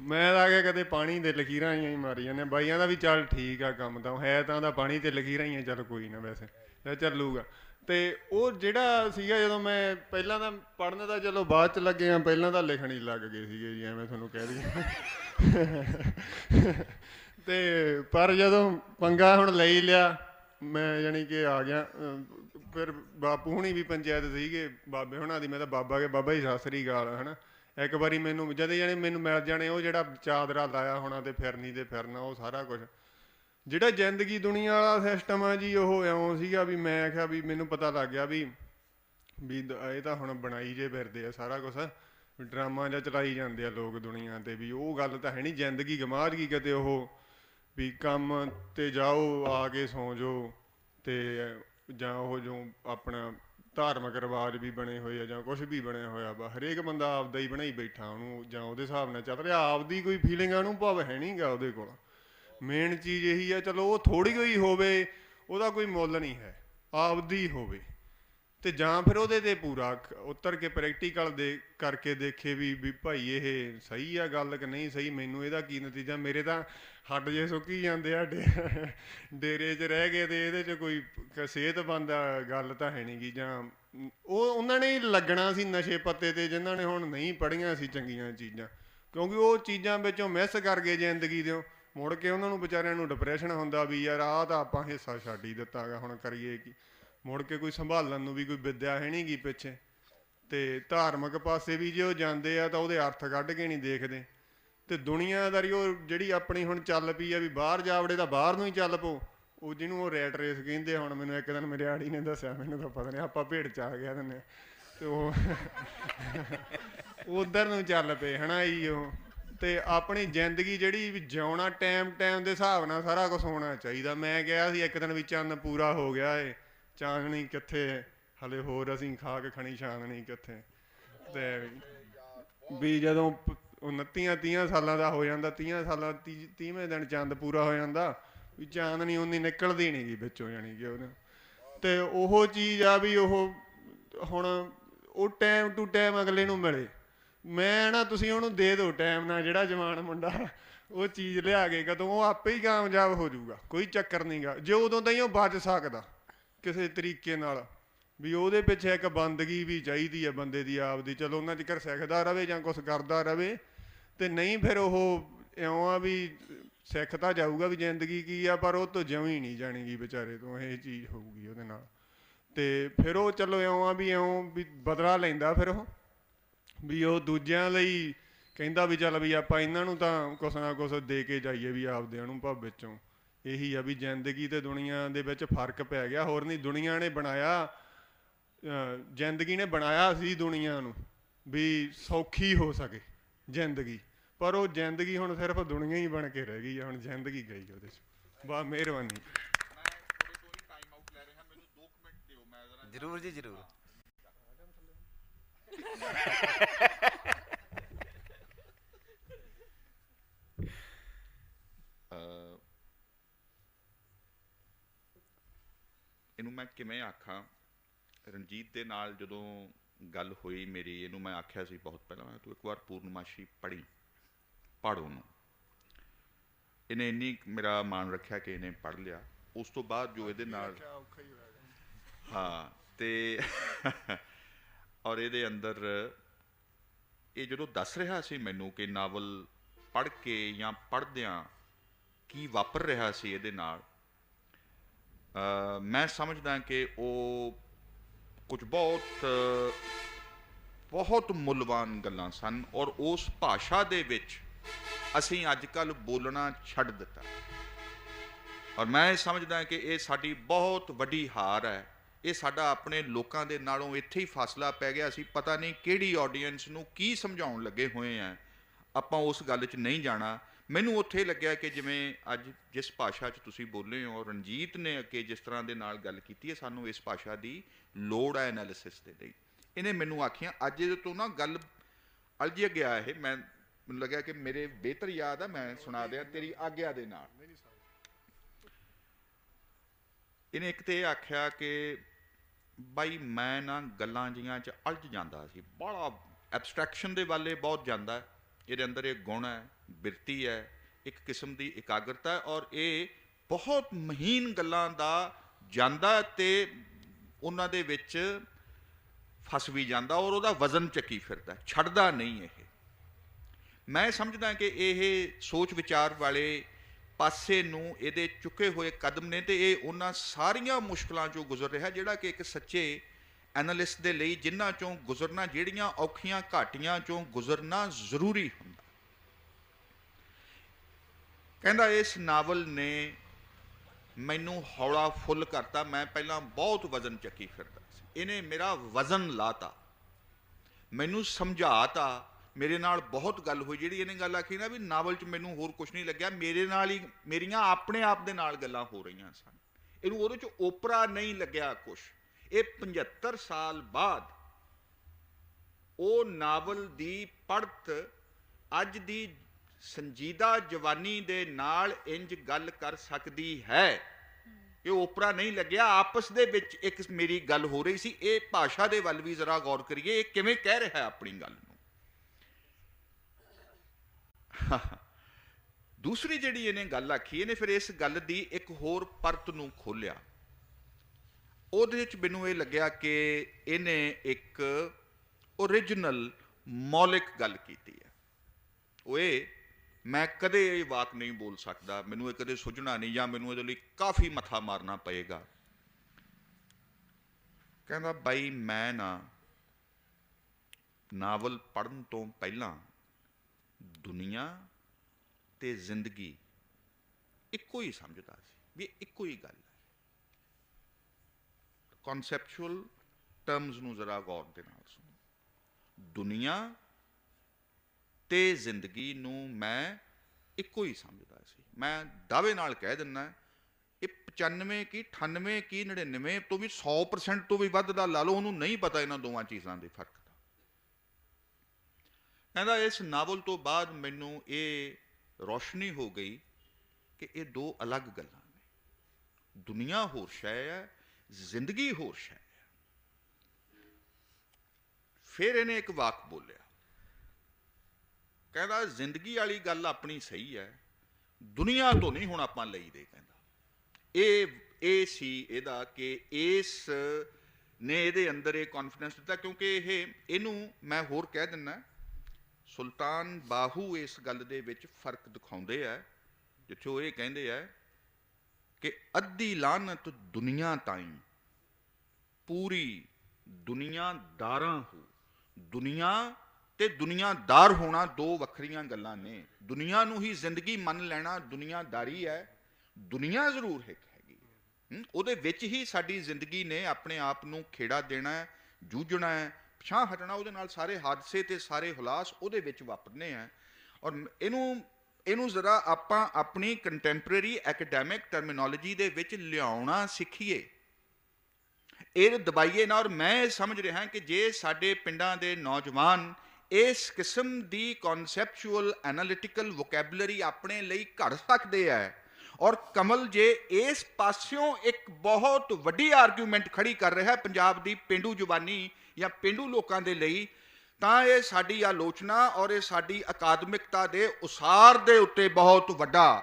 Speaker 3: ਮੈਂ ਤਾਂ ਕਿ ਕਦੇ ਪਾਣੀ ਦੇ ਲਕੀਰਾਂ ਹੀ ਮਾਰੀਆਂ ਨੇ ਬਾਈਆਂ ਦਾ ਵੀ ਚੱਲ ਠੀਕ ਆ ਕੰਮ ਤਾਂ, ਹੈ ਤਾਂ ਦਾ ਪਾਣੀ ਤੇ ਲਕੀਰਾਂ ਹੀ ਆ, ਚੱਲ ਕੋਈ ਨਾ ਵੈਸੇ ਇਹ ਚੱਲੂਗਾ। ਤੇ ਉਹ ਜਿਹੜਾ ਸੀਗਾ ਜਦੋਂ ਮੈਂ ਪਹਿਲਾਂ ਤਾਂ ਪੜਨ ਦਾ ਚਲੋ ਬਾਅਦ ਚ ਲੱਗੇ ਆ, ਪਹਿਲਾਂ ਤਾਂ ਲਿਖਣ ਹੀ ਲੱਗ ਗਏ ਸੀਗੇ ਜੀ, ਐਵੇਂ ਤੁਹਾਨੂੰ ਕਹਿ ਦਈਏ। ਤੇ ਪਰ ਜਦੋਂ ਪੰਗਾ ਹੁਣ ਲਈ ਲਿਆ, ਮੈਂ ਯਾਨੀ ਕਿ ਆ ਗਿਆ ਫਿਰ ਬਾਪੂ ਹੁਣੀ ਵੀ ਪੰਚਾਇਤ ਸੀਗੇ, ਬਾਬੇ ਹੁਣਾਂ ਦੀ, ਮੈਂ ਤਾਂ ਬਾਬਾ ਕੇ ਬਾਬਾ ਹੀ ਸਾਸਰੀ ਗਾਲ ਹਨਾ। ਇੱਕ ਵਾਰੀ ਮੈਨੂੰ, ਜਦੇ ਜਾਣੇ ਮੈਨੂੰ ਮਿਲ ਜਾਣੇ, ਉਹ ਜਿਹੜਾ ਚਾਦਰਾ ਲਾਇਆ ਹੋਣਾ ਤੇ ਫਿਰਨੀ ਤੇ ਫਿਰਨਾ, ਉਹ ਸਾਰਾ ਕੁਝ ਜਿਹੜਾ ਜ਼ਿੰਦਗੀ ਦੁਨੀਆ ਵਾਲਾ ਸਿਸਟਮ ਆ ਜੀ, ਉਹ ਇਉਂ ਸੀਗਾ ਵੀ ਮੈਂ ਆਖਿਆ ਵੀ ਮੈਨੂੰ ਪਤਾ ਲੱਗ ਗਿਆ ਵੀ ਵੀ ਇਹ ਤਾਂ ਹੁਣ ਬਣਾਈ ਜੇ ਫਿਰਦੇ ਆ, ਸਾਰਾ ਕੁਝ ਡਰਾਮਾ ਜਾਂ ਚਲਾਈ ਜਾਂਦੇ ਆ ਲੋਕ ਦੁਨੀਆ ਤੇ, ਵੀ ਉਹ ਗੱਲ ਤਾਂ ਹੈ ਨਹੀਂ ਜ਼ਿੰਦਗੀ ਗਮਾਰ ਗਈ ਕਦੇ ਉਹ, ਵੀ ਕੰਮ ਤੇ ਜਾਓ, ਆ ਕੇ ਸੌਂ ਜਾਓ, ਤੇ ਜਾਂ ਉਹ ਜੋ ਆਪਣਾ ਧਾਰਮਿਕ ਰਿਵਾਜ ਵੀ ਬਣੇ ਹੋਏ ਆ ਜਾਂ ਕੁਝ ਵੀ ਬਣਿਆ ਹੋਇਆ ਵਾ, ਹਰੇਕ ਬੰਦਾ ਆਪਦਾ ਹੀ ਬਣਾਈ ਬੈਠਾ ਉਹਨੂੰ ਜਾਂ ਉਹਦੇ ਹਿਸਾਬ ਨਾਲ ਚੱਲ ਰਿਹਾ, ਆਪਦੀ ਕੋਈ ਫੀਲਿੰਗ ਆ ਨੂੰ ਭਾਵ ਹੈ ਨਹੀਂਗਾ ਉਹਦੇ ਕੋਲ। ਮੇਨ ਚੀਜ਼ ਇਹੀ ਆ, ਚਲੋ ਉਹ ਥੋੜੀ ਹੋਈ ਹੋਵੇ, ਉਹਦਾ ਕੋਈ ਮੁੱਲ ਨਹੀਂ ਹੈ, ਆਪਦੀ ਹੋਵੇ। ਤੇ ਜਾਂ ਫਿਰ ਉਹਦੇ ਤੇ ਪੂਰਾ ਕ- ਉਤਰ ਕੇ ਪ੍ਰੈਕਟੀਕਲ ਦੇ ਕਰਕੇ ਦੇਖੇ ਵੀ ਵੀ ਭਾਈ ਇਹ ਸਹੀ ਆ ਗੱਲ ਕਿ ਨਹੀਂ ਸਹੀ, ਮੈਨੂੰ ਇਹਦਾ ਕੀ ਨਤੀਜਾ? ਮੇਰੇ ਤਾਂ ਹੱਡ ਜੇ ਸੁੱਕੀ ਜਾਂਦੇ ਆ, ਡੇ- ਡੇਰੇ 'ਚ ਰਹਿ ਗਏ ਤੇ ਇਹਦੇ 'ਚ ਕੋਈ ਸਿਹਤਮੰਦ ਗੱਲ ਤਾਂ ਹੈ ਨਹੀਂਗੀ ਜਾਂ ਉਹ ਉਹਨਾਂ ਨੇ ਹੀ ਲੱਗਣਾ ਸੀ ਨਸ਼ੇ ਪੱਤੇ ਤੇ, ਜਿਨ੍ਹਾਂ ਨੇ ਹੁਣ ਨਹੀਂ ਪੜੀਆਂ ਸੀ ਚੰਗੀਆਂ ਚੀਜ਼ਾਂ। ਕਿਉਂਕਿ ਉਹ ਚੀਜ਼ਾਂ ਵਿੱਚੋਂ ਮਿਸ ਕਰ ਗਏ ਜ਼ਿੰਦਗੀ ਦੇ ਮੁੜ ਕੇ ਉਹਨਾਂ ਨੂੰ ਵਿਚਾਰਿਆਂ ਨੂੰ ਡਿਪਰੈਸ਼ਨ ਹੁੰਦਾ ਵੀ ਯਾਰ ਆਹ ਤਾਂ ਆਪਾਂ ਹਿੱਸਾ ਛੱਡ ਹੀ ਦਿੱਤਾਗਾ ਹੁਣ ਕਰੀਏ ਕੀ? ਮੁੜ ਕੇ ਕੋਈ ਸੰਭਾਲਣ ਨੂੰ ਵੀ ਕੋਈ ਵਿਦਿਆ ਹੈ ਨਹੀਂਗੀ ਪਿੱਛੇ। ਤੇ ਧਾਰਮਿਕ ਪਾਸੇ ਵੀ ਜੇ ਉਹ ਜਾਂਦੇ ਆ ਤਾਂ ਉਹਦੇ ਅਰਥ ਕੱਢ ਕੇ ਨਹੀਂ ਦੇਖਦੇ। ਤੇ ਦੁਨੀਆਦਾਰੀ ਉਹ ਜਿਹੜੀ ਆਪਣੀ ਹੁਣ ਚੱਲ ਪਈ ਆ ਵੀ ਬਾਹਰ ਜਾਵੜੇ ਤਾਂ ਬਾਹਰ ਨੂੰ ਹੀ ਚੱਲ ਪੋ ਉਹ ਜਿਹਨੂੰ ਉਹ ਰੈਟ ਰੇਸ ਕਹਿੰਦੇ ਹੁਣ ਮੈਨੂੰ ਇੱਕ ਦਿਨ ਮੇਰੇ ਆੜੀ ਨੇ ਦੱਸਿਆ, ਮੈਨੂੰ ਤਾਂ ਪਤਾ ਨਹੀਂ ਆਪਾਂ ਭੇਡ ਚ ਆ ਗਿਆ ਦਿੰਨੇ। ਤੇ ਉਹ ਉਧਰ ਨੂੰ ਚੱਲ ਪਏ, ਹਨਾ ਜੀ ਉਹ। ਤੇ ਆਪਣੀ ਜ਼ਿੰਦਗੀ ਜਿਹੜੀ ਵੀ ਜਿਉਣਾ ਟਾਈਮ ਟਾਈਮ ਦੇ ਹਿਸਾਬ ਨਾਲ ਸਾਰਾ ਕੁਝ ਹੋਣਾ ਚਾਹੀਦਾ। ਮੈਂ ਕਿਹਾ ਸੀ ਇੱਕ ਦਿਨ ਵੀ ਚੰਨ ਪੂਰਾ ਹੋ ਗਿਆ ਏ। ਚਾਂਦਨੀ ਕਿੱਥੇ ਹਲੇ ਹੋਰ ਅਸੀਂ ਖਾ ਕੇ ਖਣੀ ਚਾਂਦਨੀ ਕਿੱਥੇ ਤੇ ਵੀ ਜਦੋਂ ਪ- ਉਹ 29 30 ਸਾਲਾਂ ਦਾ ਹੋ ਜਾਂਦਾ 30 ਸਾਲਾਂ 30ਵੇਂ ਦਿਨ ਚੰਦ ਪੂਰਾ ਹੋ ਜਾਂਦਾ, ਵੀ ਚਾਂਦਨੀ ਉਨੀ ਨਿਕਲਦੀ ਨਹੀਂ ਗੀ ਵਿੱਚੋਂ ਜਾਣੀ ਕਿ ਉਹਨੇ। ਤੇ ਉਹ ਚੀਜ਼ ਆ ਵੀ ਉਹ ਹੁਣ ਉਹ ਟਾਈਮ ਟੂ ਟਾਈਮ ਅਗਲੇ ਨੂੰ ਮਿਲੇ। ਮੈਂ ਨਾ ਤੁਸੀਂ ਉਹਨੂੰ ਦੇ ਦਿਓ ਟਾਈਮ ਨਾਲ, ਜਿਹੜਾ ਜਵਾਨ ਮੁੰਡਾ ਉਹ ਚੀਜ਼ ਲਿਆ ਕੇ, ਕਦੋਂ ਉਹ ਆਪੇ ਹੀ ਕਾਮਯਾਬ ਹੋ ਜਾਊਗਾ, ਕੋਈ ਚੱਕਰ ਨਹੀਂਗਾ ਜੇ ਉਦੋਂ ਤਾਈਂ ਉਹ ਬਚ ਸਕਦਾ। ਕਿਸੇ ਤਰੀਕੇ ਨਾਲ, ਵੀ ਉਹਦੇ ਪਿੱਛੇ ਇੱਕ ਬੰਦਗੀ ਵੀ ਚਾਹੀਦੀ ਹੈ ਬੰਦੇ ਦੀ ਆਪਦੀ ਚਲੋ ਉਹਨਾਂ ਚਿਕਰ ਸਿੱਖਦਾ ਰਵੇ ਜਾਂ ਕੁਝ ਕਰਦਾ ਰਵੇ, ਤੇ ਨਹੀਂ ਫਿਰ ਉਹ ਇਉਂ ਆ ਵੀ ਸਿੱਖ ਤਾਂ ਜਾਊਗਾ ਵੀ ਜ਼ਿੰਦਗੀ ਕੀ ਆ, ਪਰ ਉਹ ਤੋਂ ਜਿਉਂ ਹੀ ਨਹੀਂ ਜਾਣੀਗੀ ਵਿਚਾਰੇ ਤੋਂ, ਇਹ ਚੀਜ਼ ਹੋਊਗੀ ਉਹਦੇ ਨਾਲ। ਤੇ ਫਿਰ ਉਹ ਚਲੋ ਇਉਂ ਆ ਵੀ ਇਉਂ ਵੀ ਬਦਲਾ ਲੈਂਦਾ ਫਿਰ ਉਹ, ਵੀ ਉਹ ਦੂਜਿਆਂ ਲਈ ਕਹਿੰਦਾ ਵੀ ਚੱਲ ਵੀ ਆਪਾਂ ਇਹਨਾਂ ਨੂੰ ਤਾਂ ਕੁਛ ਨਾ ਕੁਛ ਦੇ ਕੇ ਜਾਈਏ ਵੀ ਆਪਦੇ ਅਨੁਭਵ ਵਿੱਚੋਂ। ਇਹੀ ਆ ਵੀ ਜ਼ਿੰਦਗੀ ਤੇ ਦੁਨੀਆ ਦੇ ਵਿੱਚ ਫ਼ਰਕ ਪੈ ਗਿਆ। ਹੋਰ ਨਹੀਂ ਦੁਨੀਆ ਨੇ ਬਣਾਇਆ ਜ਼ਿੰਦਗੀ ਨੇ ਬਣਾਇਆ ਸੀ ਦੁਨੀਆ ਨੂੰ ਵੀ ਸੌਖੀ ਹੋ ਸਕੇ ਜ਼ਿੰਦਗੀ। ਪਰ ਉਹ ਜ਼ਿੰਦਗੀ ਹੁਣ ਸਿਰਫ ਦੁਨੀਆ ਹੀ ਬਣ ਕੇ ਰਹਿ ਗਈ ਆ ਹੁਣ ਜ਼ਿੰਦਗੀ ਗਈ ਉਹਦੇ ਚ। ਬਾ ਮਿਹਰਬਾਨੀ।
Speaker 4: ਮੈਂ ਤੁਹਾਡੇ ਤੋਂ ਹੀ ਟਾਈਮ ਆਊਟ ਲੈ ਰਿਹਾ ਮੈਨੂੰ 2 ਮਿੰਟ ਦਿਓ ਮੈਂ ਜ਼ਰਾ
Speaker 1: ਜ਼ਰੂਰ ਜੀ ਜ਼ਰੂਰ
Speaker 4: ਅਹ ਇਹਨੂੰ ਮੈਂ ਕਿਵੇਂ ਆਖਾਂ? ਰਣਜੀਤ ਦੇ ਨਾਲ ਜਦੋਂ ਗੱਲ ਹੋਈ ਮੇਰੀ ਇਹਨੂੰ ਮੈਂ ਆਖਿਆ ਸੀ ਬਹੁਤ ਪਹਿਲਾਂ ਤੂੰ ਇੱਕ ਵਾਰ ਪੂਰਨਮਾਸ਼ੀ ਪੜ੍ਹੀ ਪੜ੍ਹ ਉਹਨੂੰ। ਇਹਨੇ ਇੰਨੀ ਮੇਰਾ ਮਾਣ ਰੱਖਿਆ ਕਿ ਇਹਨੇ ਪੜ੍ਹ ਲਿਆ। ਉਸ ਤੋਂ ਬਾਅਦ ਜੋ ਇਹਦੇ ਨਾਲ ਹਾਂ ਤੇ ਔਰ ਇਹਦੇ ਅੰਦਰ ਇਹ ਜਦੋਂ ਦੱਸ ਰਿਹਾ ਸੀ ਮੈਨੂੰ ਕਿ ਨਾਵਲ ਪੜ੍ਹ ਕੇ ਜਾਂ ਪੜ੍ਹਦਿਆਂ ਕੀ ਵਾਪਰ ਰਿਹਾ ਸੀ ਇਹਦੇ ਨਾਲ ਮੈਂ ਸਮਝਦਾ ਕਿ ਉਹ ਕੁਝ ਬਹੁਤ ਬਹੁਤ ਮੁੱਲਵਾਨ ਗੱਲਾਂ ਸਨ ਔਰ ਉਸ ਭਾਸ਼ਾ ਦੇ ਵਿੱਚ ਅਸੀਂ ਅੱਜ ਕੱਲ ਬੋਲਣਾ ਛੱਡ ਦਿੱਤਾ। ਔਰ ਮੈਂ ਸਮਝਦਾ ਕਿ ਇਹ ਸਾਡੀ ਬਹੁਤ ਵੱਡੀ ਹਾਰ ਹੈ। ਇਹ ਸਾਡਾ ਆਪਣੇ ਲੋਕਾਂ ਦੇ ਨਾਲੋਂ ਇੱਥੇ ਹੀ ਫਾਸਲਾ ਪੈ ਗਿਆ। ਅਸੀਂ ਪਤਾ ਨਹੀਂ ਕਿਹੜੀ ਆਡੀਅנס ਨੂੰ ਕੀ ਸਮਝਾਉਣ ਲੱਗੇ ਹੋਏ ਆ। ਆਪਾਂ ਉਸ ਗੱਲ 'ਚ ਨਹੀਂ ਜਾਣਾ। ਮੈਨੂੰ ਉੱਥੇ ਲੱਗਿਆ ਕਿ ਜਿਵੇਂ ਅੱਜ ਜਿਸ ਭਾਸ਼ਾ 'ਚ ਤੁਸੀਂ ਬੋਲੇ ਹੋ, ਰਣਜੀਤ ਨੇ ਅੱਗੇ ਜਿਸ ਤਰ੍ਹਾਂ ਦੇ ਨਾਲ ਗੱਲ ਕੀਤੀ ਹੈ, ਸਾਨੂੰ ਇਸ ਭਾਸ਼ਾ ਦੀ ਲੋੜ ਹੈ ਐਨਾਲਿਸਿਸ ਦੇ ਲਈ। ਇਹਨੇ ਮੈਨੂੰ ਆਖੀਆਂ, ਅੱਜ ਇਹਦੇ ਤੋਂ ਨਾ ਗੱਲ ਅਲਝਿਆ ਗਿਆ ਇਹ। ਮੈਂ, ਮੈਨੂੰ ਲੱਗਿਆ ਕਿ ਮੇਰੇ ਬਿਹਤਰ ਯਾਦ ਆ, ਮੈਂ ਸੁਣਾ ਦਿਆਂ ਤੇਰੀ ਆਗਿਆ ਦੇ ਨਾਲ। ਇਹਨੇ ਇੱਕ ਤੇ ਇਹ ਆਖਿਆ ਕਿ ਬਾਈ ਮੈਂ ਨਾ ਗੱਲਾਂ ਜੀਆਂ 'ਚ ਅਲਝ ਜਾਂਦਾ ਸੀ। ਬੜਾ ਐਬਸਟ੍ਰੈਕਸ਼ਨ ਦੇ ਵਾਲੇ ਬਹੁਤ ਜਾਂਦਾ। ਇਹਦੇ ਅੰਦਰ ਇਹ ਗੁਣ ਹੈ, ਬਿਰਤੀ ਹੈ, ਇੱਕ ਕਿਸਮ ਦੀ ਇਕਾਗਰਤਾ ਔਰ ਇਹ ਬਹੁਤ ਮਹੀਨ ਗੱਲਾਂ ਦਾ ਜਾਂਦਾ ਹੈ ਤੇ ਉਹਨਾਂ ਦੇ ਵਿੱਚ ਫਸ ਵੀ ਜਾਂਦਾ ਔਰ ਉਹਦਾ ਵਜ਼ਨ ਚੱਕੀ ਫਿਰਦਾ ਛੱਡਦਾ ਨਹੀਂ ਇਹ। ਮੈਂ ਸਮਝਦਾ ਕਿ ਇਹ ਸੋਚ ਵਿਚਾਰ ਵਾਲੇ ਪਾਸੇ ਨੂੰ ਇਹਦੇ ਚੁੱਕੇ ਹੋਏ ਕਦਮ ਨੇ ਤੇ ਇਹ ਉਹਨਾਂ ਸਾਰੀਆਂ ਮੁਸ਼ਕਲਾਂ ਚੋਂ ਗੁਜ਼ਰ ਰਿਹਾ ਜਿਹੜਾ ਕਿ ਇੱਕ ਸੱਚੇ ਐਨਾਲਿਸਟ ਦੇ ਲਈ ਜਿਨ੍ਹਾਂ ਚੋਂ ਗੁਜ਼ਰਨਾ, ਜਿਹੜੀਆਂ ਔਖੀਆਂ ਘਾਟੀਆਂ ਚੋਂ ਗੁਜ਼ਰਨਾ ਜ਼ਰੂਰੀ ਹੁੰਦਾ। ਕਹਿੰਦਾ ਇਸ ਨਾਵਲ ਨੇ ਮੈਨੂੰ ਹੌਲਾ ਫੁੱਲ ਕਰਤਾ। ਮੈਂ ਪਹਿਲਾਂ ਬਹੁਤ ਵਜ਼ਨ ਚੱਕੀ ਫਿਰਦਾ ਸੀ। ਇਹਨੇ ਮੇਰਾ ਵਜ਼ਨ ਲਾਤਾ। ਮੈਨੂੰ ਸਮਝਾਤਾ। ਮੇਰੇ ਨਾਲ ਬਹੁਤ ਗੱਲ ਹੋਈ। ਜਿਹੜੀ ਇਹਨੇ ਗੱਲ ਆਖੀ ਨਾ ਵੀ ਨਾਵਲ 'ਚ ਮੈਨੂੰ ਹੋਰ ਕੁਝ ਨਹੀਂ ਲੱਗਿਆ। ਮੇਰੇ ਨਾਲ ਹੀ, ਮੇਰੀਆਂ ਆਪਣੇ ਆਪ ਦੇ ਨਾਲ ਗੱਲਾਂ ਹੋ ਰਹੀਆਂ ਸਨ। ਇਹਨੂੰ ਉਹਦੇ 'ਚ ਓਪਰਾ ਨਹੀਂ ਲੱਗਿਆ ਕੁਝ ਇਹ 75 ਸਾਲ ਬਾਅਦ ਉਹ ਨਾਵਲ ਦੀ ਪੜਤ ਅੱਜ ਦੀ ਸੰਜੀਦਾ ਜਵਾਨੀ ਦੇ ਨਾਲ ਇੰਜ ਗੱਲ ਕਰ ਸਕਦੀ ਹੈ। ਇਹ ਓਪਰਾ ਨਹੀਂ ਲੱਗਿਆ, ਆਪਸ ਦੇ ਵਿੱਚ ਇੱਕ ਮੇਰੀ ਗੱਲ ਹੋ ਰਹੀ ਸੀ। ਇਹ ਭਾਸ਼ਾ ਦੇ ਵੱਲ ਵੀ ਜ਼ਰਾ ਗੌਰ ਕਰੀਏ, ਇਹ ਕਿਵੇਂ ਕਹਿ ਰਿਹਾ ਆਪਣੀ ਗੱਲ ਨੂੰ? ਦੂਸਰੀ ਜਿਹੜੀ ਇਹਨੇ ਗੱਲ ਆਖੀ, ਇਹਨੇ ਫਿਰ ਇਸ ਗੱਲ ਦੀ ਇੱਕ ਹੋਰ ਪਰਤ ਨੂੰ ਖੋਲਿਆ ਉਹਦੇ ਵਿੱਚ ਮੈਨੂੰ ਇਹ ਲੱਗਿਆ ਕਿ ਇਹਨੇ ਇੱਕ origignal ਮੌਲਿਕ ਗੱਲ ਕੀਤੀ ਹੈ। ਉਹ ਇਹ ਮੈਂ ਕਦੇ ਇਹ ਵਾਕ ਨਹੀਂ ਬੋਲ ਸਕਦਾ, ਮੈਨੂੰ ਇਹ ਕਦੇ ਸੁਝਣਾ ਨਹੀਂ ਜਾਂ ਮੈਨੂੰ ਇਹਦੇ ਲਈ ਕਾਫੀ ਮੱਥਾ ਮਾਰਨਾ ਪਏਗਾ। ਕਹਿੰਦਾ, ਬਾਈ, ਮੈਂ ਨਾ ਨਾਵਲ ਪੜਨ ਤੋਂ ਪਹਿਲਾਂ ਦੁਨੀਆ ਤੇ ਜ਼ਿੰਦਗੀ ਇੱਕੋ ਹੀ ਸਮਝਦਾ ਸੀ ਵੀ ਇੱਕੋ ਹੀ ਗੱਲ ਕਨਸੈਪਚੁਅਲ ਟਰਮਸ ਨੂੰ ਜ਼ਰਾ ਗੌਰ ਦੇ ਨਾਲ ਸੁਣੋ। ਦੁਨੀਆ ਤੇ ਜ਼ਿੰਦਗੀ ਨੂੰ ਮੈਂ ਇੱਕੋ ਹੀ ਸਮਝਦਾ ਸੀ। ਮੈਂ ਦਾਅਵੇ ਨਾਲ ਕਹਿ ਦਿੰਦਾ ਇਹ 95 ਕੀ 98 ਕੀ 99 ਤੋਂ ਵੀ 100% ਤੋਂ ਵੀ ਵੱਧ ਦਾ ਲਾ ਲਓ ਉਹਨੂੰ ਨਹੀਂ ਪਤਾ ਇਹਨਾਂ ਦੋਵਾਂ ਚੀਜ਼ਾਂ ਦੇ ਫ਼ਰਕ ਦਾ। ਕਹਿੰਦਾ ਇਸ ਨਾਵਲ ਤੋਂ ਬਾਅਦ ਮੈਨੂੰ ਇਹ ਰੋਸ਼ਨੀ ਹੋ ਗਈ ਕਿ ਇਹ ਦੋ ਅਲੱਗ ਗੱਲਾਂ ਨੇ। ਦੁਨੀਆ ਹੋਰ ਸ਼ੈ ਹੈ ਜ਼ਿੰਦਗੀ ਹੋਰ ਸ਼ੈ ਫਿਰ ਇਹਨੇ ਇੱਕ ਵਾਕ ਬੋਲਿਆ। ਕਹਿੰਦਾ, ਜ਼ਿੰਦਗੀ ਵਾਲੀ ਗੱਲ ਆਪਣੀ ਸਹੀ ਹੈ। ਦੁਨੀਆ ਤੋਂ ਨਹੀਂ ਹੁਣ ਆਪਾਂ ਲਈਦੇ, ਕਹਿੰਦਾ। ਇਹ ਇਹ ਸੀ ਇਹਦਾ ਕਿ ਇਸ ਨੇ ਇਹਦੇ ਅੰਦਰ ਇਹ ਕੌਨਫੀਡੈਂਸ ਦਿੱਤਾ ਕਿਉਂਕਿ ਇਹ, ਇਹਨੂੰ ਮੈਂ ਹੋਰ ਕਹਿ ਦਿੰਨਾ, ਸੁਲਤਾਨ ਬਾਹੂ ਇਸ ਗੱਲ ਦੇ ਵਿੱਚ ਫ਼ਰਕ ਦਿਖਾਉਂਦੇ ਆ, ਜਿੱਥੇ ਉਹ ਇਹ ਕਹਿੰਦੇ ਆ ਕਿ ਅੱਧੀ ਲਾਨਤ ਦੁਨੀਆ ਤਾਈਂ, ਪੂਰੀ ਦੁਨੀਆ ਹੋ। ਦੁਨੀਆ ਤੇ ਦੁਨੀਆਦਾਰ ਹੋਣਾ ਦੋ ਵੱਖਰੀਆਂ ਗੱਲਾਂ ਨੇ। ਦੁਨੀਆ ਨੂੰ ਹੀ ਜ਼ਿੰਦਗੀ ਮੰਨ ਲੈਣਾ ਦੁਨੀਆਦਾਰੀ ਹੈ। ਦੁਨੀਆ ਜ਼ਰੂਰ ਇੱਕ ਹੈਗੀ। ਉਹਦੇ ਵਿੱਚ ਹੀ ਸਾਡੀ ਜ਼ਿੰਦਗੀ ਨੇ ਆਪਣੇ ਆਪ ਨੂੰ ਖੇੜਾ ਦੇਣਾ ਹੈ, ਜੂਝਣਾ ਹੈ ਪਛਾਂ ਹਟਣਾ, ਉਹਦੇ ਨਾਲ ਸਾਰੇ ਹਾਦਸੇ ਤੇ ਸਾਰੇ ਹੁਲਾਸ ਉਹਦੇ ਵਿੱਚ ਵਾਪਰਨੇ ਆ ਔਰ ਇਹਨੂੰ ਇਹਨੂੰ ਜ਼ਰਾ ਆਪਾਂ ਆਪਣੀ ਕੰਟੈਂਪਰੇਰੀ ਐਕੈਡੈਮਿਕ ਟਰਮੀਨੋਲੋਜੀ ਦੇ ਵਿੱਚ ਲਿਆਉਣਾ ਸਿੱਖੀਏ। ਇਹ ਦਬਾਈਏ ਨਾ ਔਰ ਮੈਂ ਇਹ ਸਮਝ ਰਿਹਾ ਕਿ ਜੇ ਸਾਡੇ ਪਿੰਡਾਂ ਦੇ ਨੌਜਵਾਨ ਇਸ ਕਿਸਮ ਦੀ ਕਨਸੈਪਚੁਅਲ ਐਨਾਲਿਟੀਕਲ ਵੋਕੈਬਲਰੀ ਆਪਣੇ ਲਈ ਘੜ ਸਕਦੇ ਹੈ ਔਰ ਕਮਲ ਜੇ ਇਸ ਪਾਸਿਓਂ ਇੱਕ ਬਹੁਤ ਵੱਡੀ ਆਰਗੂਮੈਂਟ ਖੜੀ ਕਰ ਰਿਹਾ ਹੈ ਪੰਜਾਬ ਦੀ ਪਿੰਡੂ ਜਵਾਨੀ ਜਾਂ ਪਿੰਡੂ ਲੋਕਾਂ ਦੇ ਲਈ ਤਾਂ ਇਹ ਸਾਡੀ ਆਲੋਚਨਾ ਔਰ ਇਹ ਸਾਡੀ ਅਕਾਦਮਿਕਤਾ ਦੇ ਉਸਾਰ ਦੇ ਉੱਤੇ ਬਹੁਤ ਵੱਡਾ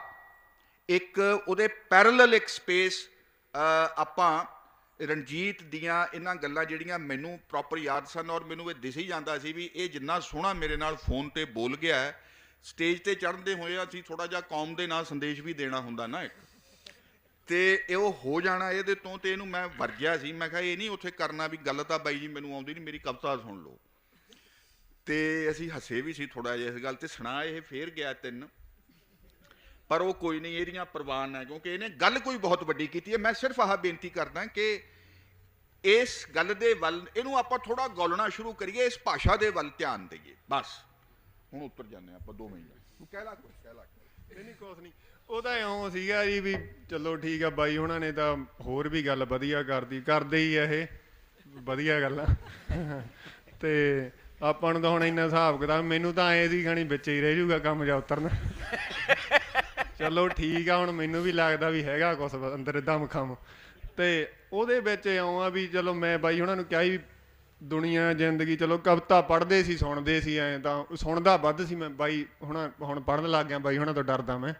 Speaker 4: ਇੱਕ ਉਹਦੇ ਪੈਰਲਲ ਇੱਕ ਸਪੇਸ ਆਪਾਂ ਰਣਜੀਤ ਦੀਆਂ ਇਹਨਾਂ ਗੱਲਾਂ ਜਿਹੜੀਆਂ ਮੈਨੂੰ ਪ੍ਰੋਪਰ ਯਾਦ ਸਨ ਔਰ ਮੈਨੂੰ ਇਹ ਦਿਸ ਹੀ ਜਾਂਦਾ ਸੀ ਵੀ ਇਹ ਜਿੰਨਾ ਸੋਹਣਾ ਮੇਰੇ ਨਾਲ ਫੋਨ ਤੇ ਬੋਲ ਗਿਆ ਹੈ ਸਟੇਜ ਤੇ ਚੜ੍ਹਦੇ ਹੋਏ ਅਸੀਂ ਥੋੜਾ ਜਿਹਾ ਕੌਮ ਦੇ ਨਾਲ ਸੰਦੇਸ਼ ਵੀ ਦੇਣਾ ਹੁੰਦਾ ਨਾ ਇੱਕ। ਤੇ ਇਹ ਉਹ ਹੋ ਜਾਣਾ ਇਹਦੇ ਤੋਂ ਤੇ ਇਹਨੂੰ ਮੈਂ ਵਰਜਿਆ ਸੀ। ਮੈਂ ਕਿਹਾ ਇਹ ਨਹੀਂ ਉੱਥੇ ਕਰਨਾ ਵੀ ਗੱਲ ਤਾਂ ਬਾਈ ਜੀ ਮੈਨੂੰ ਆਉਂਦੀ ਨਹੀਂ ਮੇਰੀ ਕਵਿਤਾ ਸੁਣ ਲਓ। ਤੇ ਅਸੀਂ ਹੱਸੇ ਵੀ ਸੀ ਥੋੜਾ ਜਿਹਾ ਇਸ ਗੱਲ ਤੇ ਸੁਣਾ ਇਹ ਫੇਰ ਗਿਆ ਤਿੰਨ। ਪਰ ਉਹ ਕੋਈ ਨਹੀਂ, ਇਹਦੀਆਂ ਪ੍ਰਵਾਨ ਹੈ ਕਿਉਂਕਿ ਇਹਨੇ ਗੱਲ ਕੋਈ ਬਹੁਤ ਵੱਡੀ ਕੀਤੀ ਹੈ। ਮੈਂ ਸਿਰਫ ਆਹ ਬੇਨਤੀ ਕਰਦਾ ਕਿ ਇਸ ਗੱਲ ਦੇ ਵੱਲ, ਇਹਨੂੰ ਆਪਾਂ ਥੋੜਾ ਗੋਲਣਾ ਸ਼ੁਰੂ ਕਰੀਏ, ਇਸ ਭਾਸ਼ਾ ਦੇ ਵੱਲ ਧਿਆਨ ਦਈਏ। ਬਸ। ਹੁਣ ਉੱਤਰ ਜਾਂਦੇ ਹਾਂ ਆਪਾਂ 2 ਮਹੀਨੇ ਕਹਿ ਲਾ ਕੁਛ, ਕਹਿ ਲਾ ਕੁਛ।
Speaker 3: ਨਹੀਂ ਨਹੀਂ, ਕੁਛ ਨਹੀਂ। ਉਹ ਤਾਂ ਇਉਂ ਸੀਗਾ ਜੀ ਵੀ ਚਲੋ ਠੀਕ ਆ ਬਾਈ, ਉਹਨਾਂ ਨੇ ਤਾਂ ਹੋਰ ਵੀ ਗੱਲ ਵਧੀਆ ਕਰਦੀ ਕਰਦੇ ਹੀ ਆ ਇਹ। ਵਧੀਆ ਗੱਲ। ਆ ਤੇ ਆਪਾਂ ਨੂੰ ਤਾਂ ਹੁਣ ਇੰਨਾ ਹਿਸਾਬ ਕਿਤਾਬ, ਮੈਨੂੰ ਤਾਂ ਐ ਸੀ ਖਾਣੀ ਵਿੱਚ ਹੀ ਰਹਿ ਜਾਊਗਾ ਕੰਮ ਜਾ ਉਤਰਨਾ। ਚਲੋ ਠੀਕ ਆ, ਹੁਣ ਮੈਨੂੰ ਵੀ ਲੱਗਦਾ ਵੀ ਹੈਗਾ ਕੁਛ ਅੰਦਰ ਦਮ ਖਮ। ਤੇ ਉਹਦੇ ਵਿੱਚ ਇਉਂ ਆ ਵੀ ਚਲੋ ਮੈਂ ਬਾਈ ਉਹਨਾਂ ਨੂੰ ਕਿਹਾ ਹੀ ਵੀ ਦੁਨੀਆ, ਜ਼ਿੰਦਗੀ, ਚਲੋ ਕਵਿਤਾ ਪੜ੍ਹਦੇ ਸੀ, ਸੁਣਦੇ ਸੀ ਐ ਤਾਂ, ਸੁਣਦਾ ਵੱਧ ਸੀ ਮੈਂ ਬਾਈ ਹੁਣ ਹੁਣ ਪੜ੍ਹਨ ਲੱਗ ਗਿਆ ਬਾਈ ਹੁਣਾਂ ਤੋਂ ਡਰਦਾ ਮੈਂ।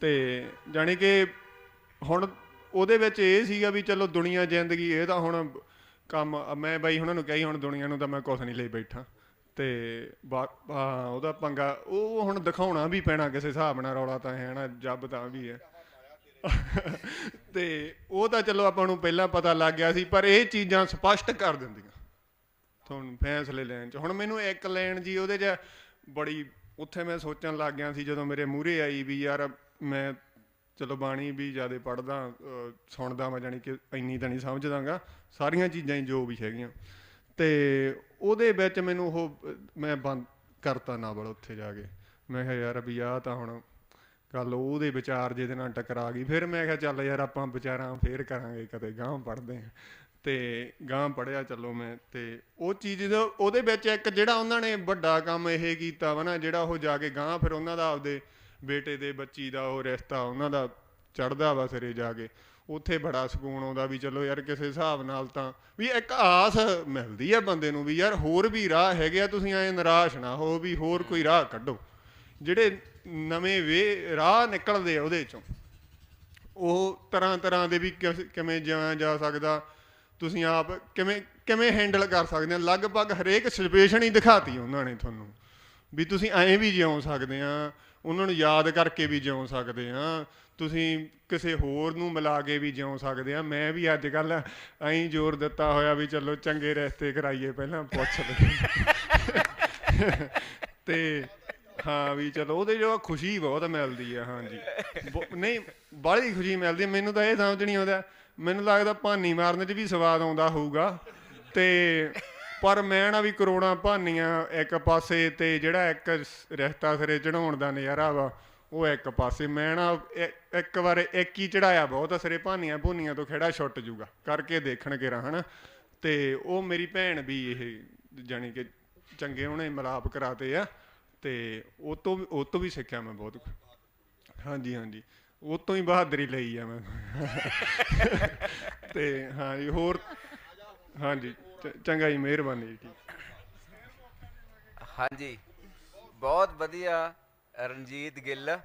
Speaker 3: ਤੇ ਜਾਣੀ ਕਿ ਹੁਣ ਉਹਦੇ ਵਿੱਚ ਇਹ ਸੀਗਾ ਵੀ ਚਲੋ ਦੁਨੀਆ, ਜ਼ਿੰਦਗੀ, ਇਹ ਤਾਂ ਹੁਣ ਕੰਮ, ਮੈਂ ਬਾਈ ਉਹਨਾਂ ਨੂੰ ਕਹੀ ਹੁਣ ਦੁਨੀਆ ਨੂੰ ਤਾਂ ਮੈਂ ਕੁਛ ਨਹੀਂ ਲਈ ਬੈਠਾ। ਤੇ ਬਾ- ਉਹਦਾ ਪੰਗਾ, ਉਹ ਹੁਣ ਦਿਖਾਉਣਾ ਵੀ ਪੈਣਾ ਕਿਸੇ ਹਿਸਾਬ ਨਾਲ, ਰੌਲਾ ਤਾਂ ਹੈ ਨਾ, ਜੱਬ ਤਾਂ ਵੀ ਹੈ। ਤੇ ਉਹ ਤਾਂ ਚਲੋ ਆਪਾਂ ਨੂੰ ਪਹਿਲਾਂ ਪਤਾ ਲੱਗ ਗਿਆ ਸੀ, ਪਰ ਇਹ ਚੀਜ਼ਾਂ ਸਪਸ਼ਟ ਕਰ ਦਿੰਦੀਆਂ। ਤੁਹਾਨੂੰ ਫੈਸਲੇ ਲੈਣ ਚ। ਹੁਣ ਮੈਨੂੰ ਇੱਕ ਲੈਣ ਜੀ, ਉਹਦੇ ਚ ਬੜੀ, ਉੱਥੇ ਮੈਂ ਸੋਚਣ ਲੱਗ ਗਿਆ ਸੀ, ਜਦੋਂ ਮੇਰੇ ਮੂਹਰੇ ਆਈ ਵੀ ਯਾਰ, ਮੈਂ ਚਲੋ ਬਾਣੀ ਵੀ ਜ਼ਿਆਦਾ ਪੜਦਾ ਸੁਣਦਾ ਮੈਂ ਜਾਣੀ ਕਿ ਇੰਨੀ ਤਾਂ ਨਹੀਂ ਸਮਝਦਾਗਾ। ਸਾਰੀਆਂ ਚੀਜ਼ਾਂ ਹੀ ਜੋ ਵੀ ਹੈਗੀਆਂ। ਤੇ ਉਹਦੇ ਵਿੱਚ ਮੈਨੂੰ ਉਹ, ਮੈਂ ਬੰਦ ਕਰਤਾ ਨਾਵਲ ਉੱਥੇ ਜਾ ਕੇ। ਮੈਂ ਕਿਹਾ ਯਾਰ ਵੀ ਆਹ ਤਾਂ ਹੁਣ ਗੱਲ ਉਹਦੇ ਵਿਚਾਰ ਜਿਹਦੇ ਨਾਲ ਟਕਰਾ ਗਈ। ਫਿਰ ਮੈਂ ਕਿਹਾ ਚੱਲ ਯਾਰ ਆਪਾਂ ਵਿਚਾਰਾਂ ਫੇਰ ਕਰਾਂਗੇ, ਕਦੇ ਗਾਂਹ ਪੜਦੇ ਆ ਤੇ ਗਾਂਹ ਪੜਿਆ ਚੱਲੋ ਮੈਂ, ਤੇ ਉਹ ਚੀਜ਼ ਉਹਦੇ ਵਿੱਚ ਇੱਕ ਜਿਹੜਾ ਉਹਨਾਂ ਨੇ ਵੱਡਾ ਕੰਮ ਇਹ ਕੀਤਾ ਵਾ ਨਾ, ਜਿਹੜਾ ਉਹ ਜਾ ਕੇ ਗਾਂਹ, ਫਿਰ ਉਹਨਾਂ ਦਾ ਆਪਦੇ ਬੇਟੇ ਦੇ ਬੱਚੀ ਦਾ ਉਹ ਰਿਸ਼ਤਾ ਉਹਨਾਂ ਦਾ ਚੜਦਾ ਵਾ ਸਿਰੇ ਜਾ ਕੇ। ਉੱਥੇ ਬੜਾ ਸਕੂਨ ਆਉਂਦਾ ਵੀ ਚਲੋ ਯਾਰ ਕਿਸੇ ਹਿਸਾਬ ਨਾਲ ਤਾਂ ਵੀ ਇੱਕ ਆਸ ਮਿਲਦੀ ਆ ਬੰਦੇ ਨੂੰ ਵੀ ਯਾਰ ਹੋਰ ਵੀ ਰਾਹ ਹੈਗੇ ਆ, ਤੁਸੀਂ ਐ ਨਿਰਾਸ਼ ਨਾ ਹੋ ਵੀ ਹੋਰ ਕੋਈ ਰਾਹ ਕੱਢੋ। ਜਿਹੜੇ ਨਵੇਂ ਵੇ ਰਾਹ ਨਿਕਲਦੇ ਆ ਉਹਦੇ ਚੋਂ। ਉਹ ਤਰ੍ਹਾਂ ਤਰ੍ਹਾਂ ਦੇ ਵੀ ਕਿਵੇਂ ਜਿਉਇਆ ਜਾ ਸਕਦਾ, ਤੁਸੀਂ ਆਪ ਕਿਵੇਂ ਕਿਵੇਂ ਹੈਂਡਲ ਕਰ ਸਕਦੇ ਆ। ਲਗਭਗ ਹਰੇਕ ਸਿਚੁਏਸ਼ਨ ਹੀ ਦਿਖਾਤੀ ਉਹਨਾਂ ਨੇ ਤੁਹਾਨੂੰ। ਵੀ ਤੁਸੀਂ ਐਂ ਵੀ ਜਿਉ ਸਕਦੇ ਆ ਉਹਨਾਂ ਨੂੰ ਯਾਦ ਕਰਕੇ ਵੀ ਜਿਉ ਸਕਦੇ ਆ ਤੁਸੀਂ ਕਿਸੇ ਹੋਰ ਨੂੰ ਮਿਲਾ ਕੇ ਵੀ ਜਿਉ ਸਕਦੇ ਆ ਮੈਂ ਵੀ ਅੱਜ ਕੱਲ ਐਂ ਜ਼ੋਰ ਦਿੱਤਾ ਹੋਇਆ ਵੀ ਚਲੋ ਚੰਗੇ ਰਸਤੇ ਕਰਾਈਏ ਪਹਿਲਾਂ, ਪੁੱਛ ਲਈਏ। ਤੇ ਹਾਂ ਵੀ ਚਲੋ, ਉਹਦੇ ਜੋ ਖੁਸ਼ੀ ਬਹੁਤ ਮਿਲਦੀ ਆ, ਹਾਂਜੀ। ਬ- ਨਹੀਂ, ਬਾਹਲੀ ਖੁਸ਼ੀ ਮਿਲਦੀ ਮੈਨੂੰ ਤਾਂ ਇਹ ਸਮਝ ਨਹੀਂ ਆਉਂਦਾ। ਮੈਨੂੰ ਲੱਗਦਾ ਭਾਨੀ ਮਾਰਨ 'ਚ ਵੀ ਸਵਾਦ ਆਉਂਦਾ ਹੋਊਗਾ। ਤੇ ਪਰ ਮੈਂ ਨਾ ਵੀ ਕਰੋੜਾਂ ਭਾਨੀਆਂ ਇੱਕ ਪਾਸੇ ਤੇ ਜਿਹੜਾ ਇੱਕ ਰਹਿਤਾ ਰਿਸ਼ਤਾ ਸਿਰੇ ਚੜਾਉਣ ਦਾ ਨਜ਼ਾਰਾ ਵਾ, ਉਹ ਇੱਕ ਪਾਸੇ। ਮੈਂ ਨਾ ਇੱਕ ਵਾਰ ਇੱਕ ਹੀ ਚੜਾਇਆ ਬਹੁਤ ਸਿਰੇ ਭਾਨੀਆਂ ਭੁੰਨੀਆਂ ਤੋਂ ਖੇੜਾ ਛੁੱਟ ਜੂਗਾ, ਕਰਕੇ ਦੇਖਣ ਕੇ ਹਨਾ। ਤੇ ਉਹ ਮੇਰੀ ਭੈਣ ਵੀ ਇਹ ਜਾਣੀ ਕਿ ਚੰਗੇ ਉਹਨੇ ਮਿਲਾਪ ਕਰਾਤੇ ਆ, ਤੇ ਉਹ ਤੋਂ ਵੀ- ਉਹ ਤੋਂ ਵੀ ਸਿੱਖਿਆ ਮੈਂ ਬਹੁਤ ਹਾਂਜੀ ਹਾਂਜੀ। ਉਹ ਤੋਂ ਹੀ ਬਹਾਦਰੀ ਲਈ ਆ ਮੈਂ। ਤੇ ਹਾਂਜੀ, ਹੋਰ ਹਾਂਜੀ। ਚੰਗਾ ਜੀ, ਮਿਹਰਬਾਨੀ ਜੀ
Speaker 1: ਹਾਂਜੀ। ਬਹੁਤ ਵਧੀਆ, ਰਣਜੀਤ ਗਿੱਲ।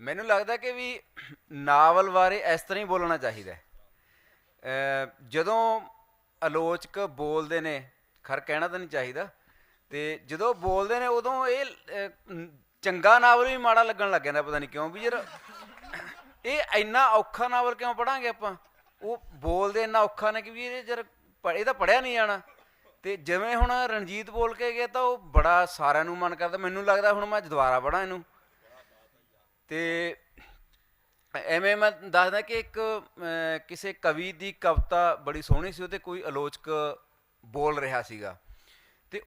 Speaker 1: ਮੈਨੂੰ ਲੱਗਦਾ ਕਿ ਵੀ ਨਾਵਲ ਬਾਰੇ ਇਸ ਤਰ੍ਹਾਂ ਹੀ ਬੋਲਣਾ ਚਾਹੀਦਾ ਹੈ। ਅਹ ਜਦੋਂ ਆਲੋਚਕ ਬੋਲਦੇ ਨੇ, ਖਰ ਕਹਿਣਾ ਤਾਂ ਨਹੀਂ ਚਾਹੀਦਾ, ਤੇ ਜਦੋਂ ਬੋਲਦੇ ਨੇ, ਉਦੋਂ ਇਹ ਚੰਗਾ ਨਾਵਲ ਵੀ ਮਾੜਾ ਲੱਗਣ ਲੱਗ ਜਾਂਦਾ, ਪਤਾ ਨਹੀਂ ਕਿਉਂ, ਵੀ ਯਾਰ ਇਹ ਇੰਨਾ ਔਖਾ ਨਾਵਲ ਕਿਉਂ ਪੜਾਂਗੇ ਆਪਾਂ? ਉਹ ਬੋਲਦੇ ਇੰਨਾ ਔਖਾ ਨੇ ਕਿ ਵੀ ਇਹ ਯਾਰ ਇਹ ਤਾਂ ਪੜਿਆ ਨਹੀਂ ਜਾਣਾ। ਤੇ ਜਿਵੇਂ ਹੁਣ ਰਣਜੀਤ ਬੋਲ ਕੇ ਗਿਆ ਤਾਂ ਉਹ ਬੜਾ ਸਾਰਿਆਂ ਨੂੰ ਮਨ ਕਰਦਾ। ਮੈਨੂੰ ਲੱਗਦਾ ਹੁਣ ਮੈਂ ਦੁਬਾਰਾ ਪੜਾਂ ਇਹਨੂੰ। ਤੇ ਐਵੇਂ ਮੈਂ ਦੱਸਦਾ ਕਿ ਇੱਕ ਕਿਸੇ ਕਵੀ ਦੀ ਕਵਿਤਾ ਬੜੀ ਸੋਹਣੀ ਸੀ ਉਹਤੇ ਕੋਈ ਆਲੋਚਕ ਬੋਲ ਰਿਹਾ ਸੀਗਾ।